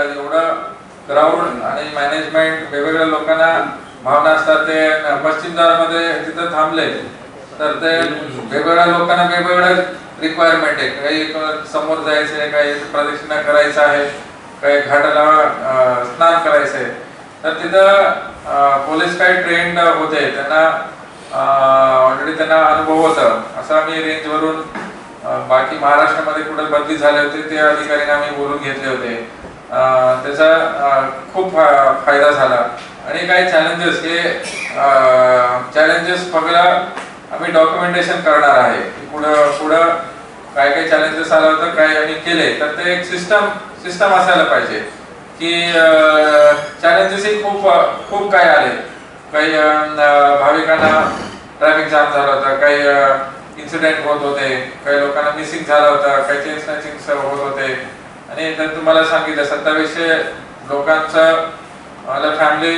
एवढं ग्राउंड आणि मॅनेजमेंट वेगवेगळ्या लोकांना भावना असतात ते पश्चिमदारमध्ये तिथं थांबले तर ते वेगवेगळ्या लोकांना वेगवेगळ्या रिक्वायरमेंट आहे. काही समोर जायचं आहे काही प्रदक्षिणा करायचं आहे काही घाटाला स्नान करायचं आहे तर तिथं पोलीस काही ट्रेंड होते त्यांना ऑलरेडी त्यांना अनुभव होता. असं आम्ही रेंजवरून बाकी महाराष्ट्रामध्ये कुठे बदली झाले होते ते अधिकाऱ्यांना आम्ही बोलून घेतले होते. त्याचा खूप फायदा झाला. आणि काही चॅलेंजेस हे चॅलेंजेस बघायला आम्ही डॉक्युमेंटेशन करणार आहे. पुढं पुढं काय काय चॅलेंजेस आलं होतं काय आम्ही केले तर ते एक सिस्टम सिस्टम असायला पाहिजे. की चॅलेंजेसही खूप खूप काय आले. काही भाविकांना ट्रॅफिक जाम झाला होता काही इन्सिडेंट होत होते काही लोकांना मिसिंग झालं होतं काही चेन स्नॅचिंग होत होते. आणि तर तुम्हाला सांगितलं सत्तावीसशे लोकांचं मला फॅमिली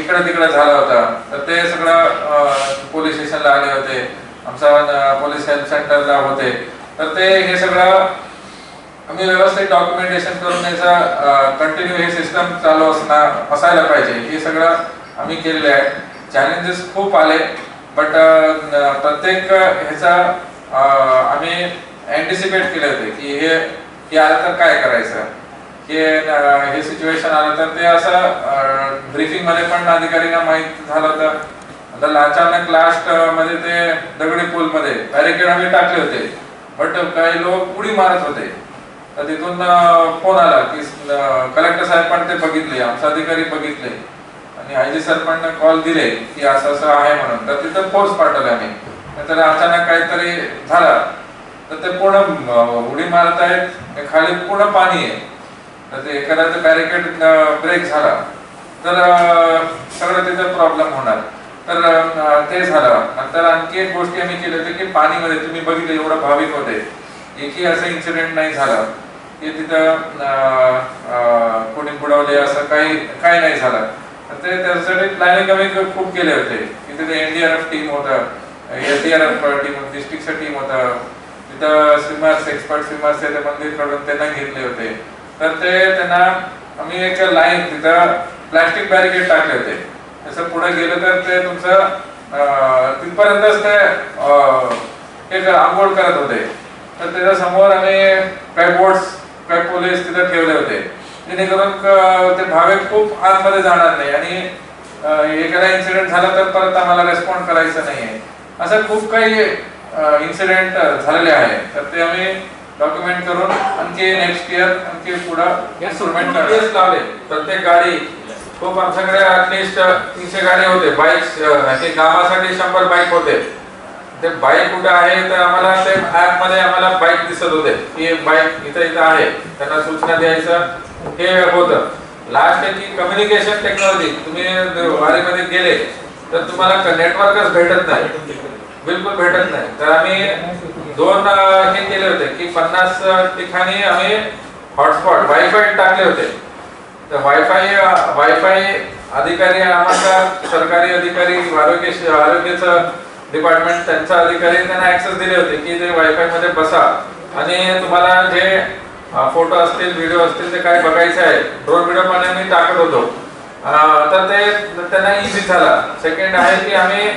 इकडं तिकडं झाला होता. तर ते सगळं पोलीस स्टेशनला आले होते. आमचा पोलीस हेल्प सेंटरला होते. तर ते हे सगळं आम्ही व्यवस्थित डॉक्युमेंटेशन करून याचा कंटिन्यू हे सिस्टम चालू असणार असायला पाहिजे. हे सगळं आम्ही केलेलं आहे. चॅलेंजेस खूप आले बट प्रत्येक ह्याचा आम्ही अँटिसिपेट केले होते की हे हे आलं तर काय करायचं? हे हे सिच्युएशन आलं तर ते असं ब्रीफिंगमध्ये पण अधिकाऱ्यांना माहीत झालं तर. आता अचानक लास्टमध्ये म्हणजे ते दगडी पूल मध्ये बॅरिकेड आम्ही टाकले होते. बट काही लोक उडी मारत होते. तर तिथून फोन आला की कलेक्टर साहेब पण ते बघितले आमचे अधिकारी बघितले. आणि आयजी सर पण कॉल दिले की असं असं आहे म्हणून. तर तिथं फोर्स पाठवले आम्ही. तर अचानक काहीतरी झालं. तर ते पूर्ण उडी मारत आहेत. खाली पूर्ण पाणी आहे. तर ते एखाद्याचं बॅरिकेड ब्रेक झाला. तर सगळं तिथे प्रॉब्लेम होणार. तर ते झालं. नंतर आणखी एक गोष्टी आम्ही केली होती की पाणीमध्ये तुम्ही बघितलं एवढं भाविक होते. एकही असं इन्सिडेंट नाही झालं. की तिथं कोणी बुडवले असं काही काही नाही झालं. ते त्यासाठी प्लॅनिंग आम्ही खूप केले होते. की तिथे एनडीआरएफ टीम होतं. एसडीआरएफ टीम डिस्ट्रिक्टचं टीम होतं. तिथं स्विमर्स एक्सपर्ट स्विमर्स ते मंदिरकडून त्यांना घेतले होते. तर ते त्यांना आम्ही एक लाईन तिथं प्लास्टिक बॅरिकेड टाकले होते. तसं पुढे गेलं तर ते तुमचं तिथपर्यंतच ते एक आंघोळ करत होते. तर त्याच्यासमोर आम्ही काही बोट्स काही पोलीस तिथं ठेवले होते. जेणेकरून ते भाविक खूप आतमध्ये जाणार नाही. आणि एखादा इन्सिडेंट झाला तर परत आम्हाला रेस्पॉन्ड करायचं नाहीये. असं खूप काही इन्सिडेंट झालेले आहे. तर ते आम्ही डॉक्युमेंट करून आणखी नेक्स्ट इयर आणखी पुढं इन्स्ट्रुमेंट लावले. प्रत्येक गाडी खूप आमच्याकडे ऍटलिस्ट तीनशे गाडी होते. बाईक हे गावासाठी शंभर बाईक होते. ते बाईक कुठे आहे तर आम्हाला ते ऍपमध्ये आम्हाला बाईक दिसत होते. की बाईक इथं इथं आहे. त्यांना सूचना द्यायचं. हे होतं. लास्ट आहे की कम्युनिकेशन टेक्नॉलॉजी तुम्ही वारीमध्ये गेले तर तुम्हाला नेटवर्कच भेटत नाही. बिलकुल भेटत नाही. तर आम्ही दोन हे केले होते की पन्नास ठिकाणी आम्ही हॉटस्पॉट वायफाय टाकले होते. तर वायफाय वायफाय अधिकारी आम्हाला सरकारी अधिकारी आरोग्य आरोग्याचं डिपार्टमेंट त्यांचा अधिकारी त्यांना ऍक्सेस दिले होते की ते वायफायमध्ये बसा. आणि तुम्हाला जे फोटो असतील व्हिडिओ असतील ते काय बघायचे आहे ड्रोन व्हिडिओ पण आम्ही टाकत होतो. आता तर ते त्यांना इझी झाला. सेकंड आहे की आम्ही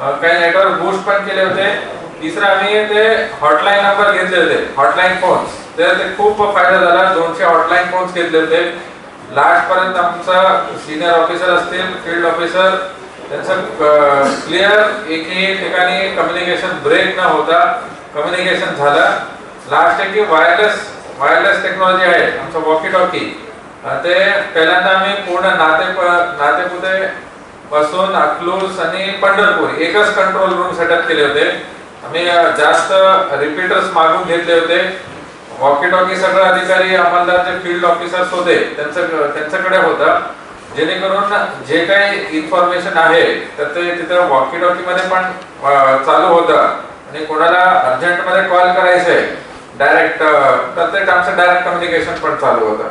काही नेटवर्क बूस्ट पण केले होते. तिसरं आम्ही ते हॉटलाईन नंबर घेतले होते हॉटलाईन फोन्स तर ते खूप फायदा झाला दोनशे हॉटलाईन फोन्स घेतले होते. लास्ट पर्यंत आमचा सिनियर ऑफिसर असतील फील्ड ऑफिसर त्यांचं क्लिअर एकही ठिकाणी कम्युनिकेशन ब्रेक न होता कम्युनिकेशन झालं. लास्ट आहे की वायरलेस वायरलेस टेक्नॉलॉजी आहे आमचं वॉकी टॉकी ते पहिल्यांदा आम्ही पूर्ण नाते नातेपुते पासून अकलूज आणि पंढरपूर एकच कंट्रोल रूम सेटअप केले होते. आम्ही जास्त रिपीटर्स मागून घेतले होते. वॉकी टॉकी सगळे अधिकारी अंमलदार जे फील्ड ऑफिसर्स होते. त्यांचं त्यांच्याकडे होतं. जेणेकरून जे काही इन्फॉर्मेशन आहे तर ते तिथं वॉकी टॉकी मध्ये पण चालू होतं. आणि कोणाला अर्जंटमध्ये कॉल करायचंय डायरेक्ट तर ते आमचं डायरेक्ट कम्युनिकेशन पण चालू होतं.